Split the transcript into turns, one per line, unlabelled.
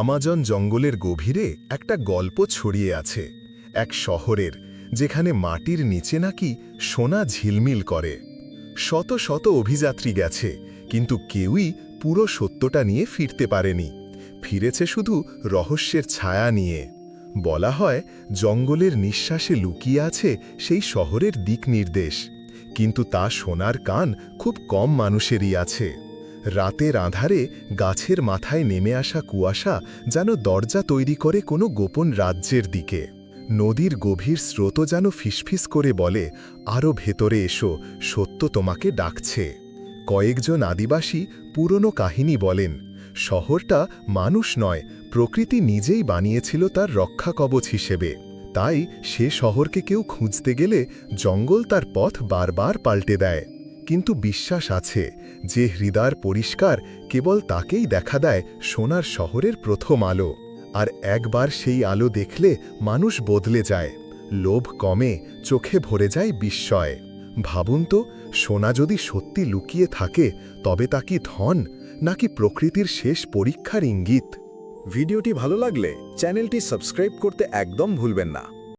Amazon জঙ্গলের গভীরে একটা গল্প ছড়িয়ে আছে, এক শহরের, যেখানে মাটির নিচে নাকি সোনা ঝিলমিল করে। শত শত অভিযাত্রী গেছে, কিন্তু কেউই পুরো সত্যটা নিয়ে ফিরতে পারেনি। ফিরেছে শুধু রহস্যের ছায়া নিয়ে। বলা হয়, জঙ্গলের নিঃশ্বাসে লুকিয়ে আছে সেই শহরের দিক নির্দেশ কিন্তু তা সোনার কান খুব কম মানুষেরই আছে। রাতের আধারে গাছের মাথায় নেমে আসা কুয়াশা যেন দরজা তৈরি করে কোনো গোপন রাজ্যের দিকে। নদীর গভীর স্রোত যেন ফিসফিস করে বলে আরও ভেতরে এসো, সত্য তোমাকে ডাকছে। কয়েকজন আদিবাসী পুরনো কাহিনী বলেন, শহরটা মানুষ নয়, প্রকৃতি নিজেই বানিয়েছিল তার রক্ষা কবচ হিসেবে। তাই সে শহরকে কেউ খুঁজতে গেলে জঙ্গল তার পথ বারবার পাল্টে দেয়। কিন্তু বিশ্বাস আছে যে হৃদয়ের পরিষ্কার কেবল তাকেই দেখা দেয় সোনার শহরের প্রথম আলো। আর একবার সেই আলো দেখলে মানুষ বদলে যায়, লোভ কমে, চোখে ভরে যায় বিস্ময়। ভাবুন তো, সোনা যদি সত্যি লুকিয়ে থাকে, তবে তা কি ধন, নাকি প্রকৃতির শেষ পরীক্ষার ইঙ্গিত?
ভিডিওটি ভালো লাগলে চ্যানেলটি সাবস্ক্রাইব করতে একদম ভুলবেন না।